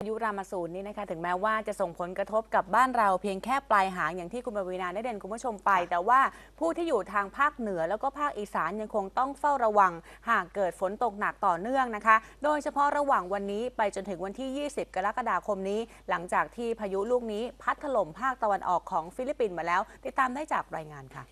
พายุรามาสูนนี่นะคะถึงแม้ว่าจะส่งผลกระทบกับบ้านเราเพียงแค่ปลายหางอย่างที่คุณปวีนาได้เด่นคุณผู้ชมไป แต่ว่าผู้ที่อยู่ทางภาคเหนือแล้วก็ภาคอีสานยังคงต้องเฝ้าระวัง หากเกิดฝนตกหนักต่อเนื่องนะคะ โดยเฉพาะระหว่างวันนี้ไปจนถึงวันที่ 20 กรกฎาคมนี้ หลังจากที่พายุลูกนี้พัดถล่มภาคตะวันออกของฟิลิปปินส์มาแล้ว ติดตามได้จากรายงานค่ะ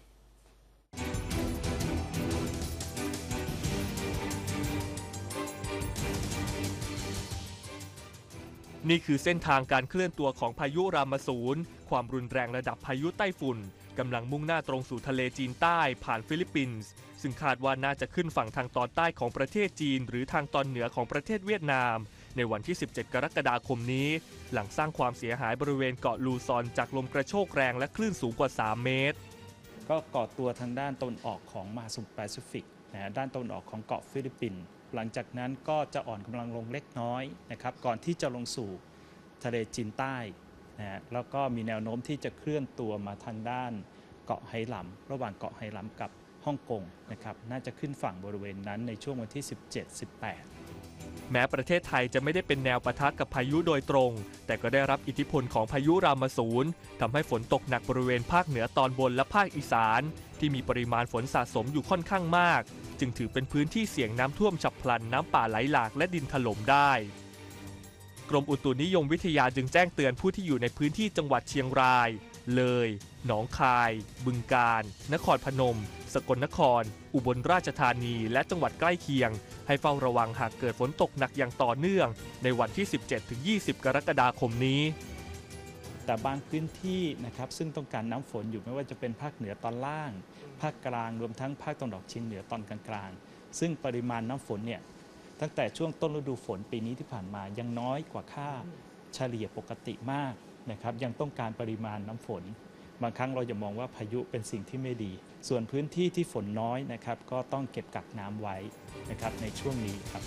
นี่คือเส้นทางการเคลื่อนตัวของพายุรามสูนความรุนแรงระดับพายุไต้ฝุ่นกำลังมุ่งหน้าตรงสู่ทะเลจีนใต้ผ่านฟิลิปปินส์ ซึ่งคาดว่าน่าจะขึ้นฝั่งทางตอนใต้ของประเทศจีน หรือทางตอนเหนือของประเทศเวียดนาม ในวันที่ 17 กรกฎาคมนี้ หลังสร้างความเสียหายบริเวณเกาะลูซอนจากลมกระโชกแรงและคลื่นสูงกว่า 3 เมตร ก็ก่อตัวทางด้านตะวันออกของมหาสมุทรแปซิฟิก นะฮะด้านตะวันออกของเกาะฟิลิปปินส์หลังจากนั้นก็จะอ่อนกำลังลงเล็กน้อยนะครับก่อนที่จะลงสู่ทะเลจีนใต้นะฮะแล้วก็มีแนวโน้มที่จะเคลื่อนตัวมาทางด้านเกาะไฮหลำระหว่างเกาะไฮหลำกับฮ่องกงนะครับน่าจะขึ้นฝั่งบริเวณนั้นในช่วงวันที่ 17-18 แม้ประเทศไทยจะไม่ได้เป็นแนวปะทะกับพายุโดยตรง แต่ก็ได้รับอิทธิพลของพายุรามาสูนทำให้ฝนตกหนักบริเวณภาคเหนือตอนบนและภาคอีสาน ที่มีปริมาณฝนสะสมอยู่ค่อนข้างมาก จึงถือเป็นพื้นที่เสี่ยงน้ำท่วมฉับพลันน้ำป่าไหลหลากและดินถล่มได้ กรมอุตุนิยมวิทยาจึงแจ้งเตือนผู้ที่อยู่ในพื้นที่จังหวัดเชียงราย เลย หนองคาย บึงกาฬ นครพนม สกลนคร อุบลราชธานี และจังหวัดใกล้เคียง ให้เฝ้าระวังหากเกิดฝนตกหนักอย่างต่อเนื่อง ในวันที่ 17-20 กรกฎาคมนี้แต่บางพื้นที่นะครับซึ่งต้องการน้ำฝนอยู่ไม่ว่าจะเป็นภาคเหนือตอนล่าง ภาคกลางรวมทั้งภาคตะวันออกเฉียงเหนือตอนกลางๆ ซึ่งปริมาณน้ำฝนเนี่ยตั้งแต่ช่วงต้นฤดูฝนปีนี้ที่ผ่านมายังน้อยกว่าค่าเฉลี่ยปกติมาก นะครับยังต้องการปริมาณน้ำฝน บางครั้งเราจะมองว่าพายุเป็นสิ่งที่ไม่ดี ส่วนพื้นที่ที่ฝนน้อยนะครับก็ต้องเก็บกักน้ำไว้นะครับในช่วงนี้ครับ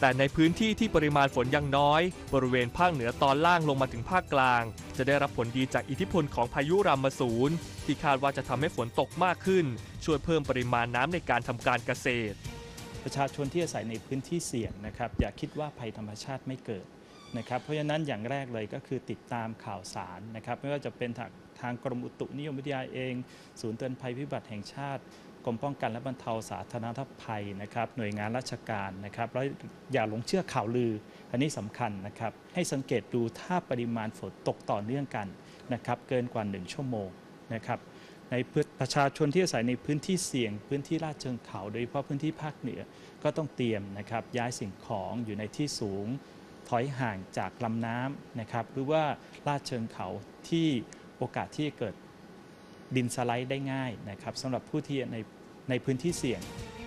แต่ในพื้นที่ที่ปริมาณฝนยังน้อย บริเวณภาคเหนือตอนล่างลงมาถึงภาคกลาง จะได้รับผลดีจากอิทธิพลของพายุรามาสูนที่คาดว่าจะทำให้ฝนตกมากขึ้น ช่วยเพิ่มปริมาณน้ำในการทำการเกษตร ประชาชนที่อาศัยในพื้นที่เสี่ยงนะครับอย่าคิดว่าภัยธรรมชาติไม่เกิด นะครับเพราะฉะนั้นอย่างแรกเลยก็คือติดตามข่าวสารนะครับไม่ว่าจะเป็นทางทางกรมอุตุนิยมวิทยาเอง ศูนย์เตือนภัยพิบัติแห่งชาติกรมป้องกันและบรรเทาสาธารณภัยนะครับหน่วยงานราชการนะครับแล้วอย่าหลงเชื่อข่าวลือ อันนี้สำคัญนะครับ ให้สังเกตดูถ้าปริมาณฝนตกต่อเนื่องกันนะครับเกินกว่า 1 ชั่วโมงนะครับในพื้นประชาชนที่อาศัยในพื้นที่เสี่ยง พื้นที่ลาดเชิงเขา โดยเฉพาะพื้นที่ภาคเหนือก็ต้องเตรียมนะครับย้ายสิ่งของอยู่ในที่สูง ถอยห่างจากลำน้ำนะครับหรือว่าลาดเชิงเขาที่โอกาสที่จะเกิดดินสไลด์ได้ง่ายนะครับสำหรับผู้ที่ในในพื้นที่เสี่ยง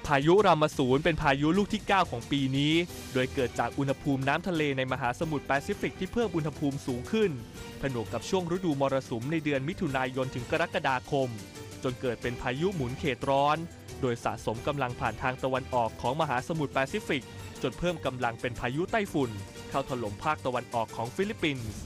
พายุรามาสูนเป็นพายุลูกที่ 9 ของปีนี้ โดยเกิดจากอุณหภูมิน้ำทะเลในมหาสมุทรแปซิฟิกที่เพิ่มอุณหภูมิสูงขึ้น ผนวกกับช่วงฤดูมรสุมในเดือนมิถุนายนถึงกรกฎาคม จนเกิดเป็นพายุหมุนเขตร้อน โดยสะสมกำลังผ่านทางตะวันออกของมหาสมุทรแปซิฟิก จนเพิ่มกำลังเป็นพายุไต้ฝุ่น เข้าถล่มภาคตะวันออกของฟิลิปปินส์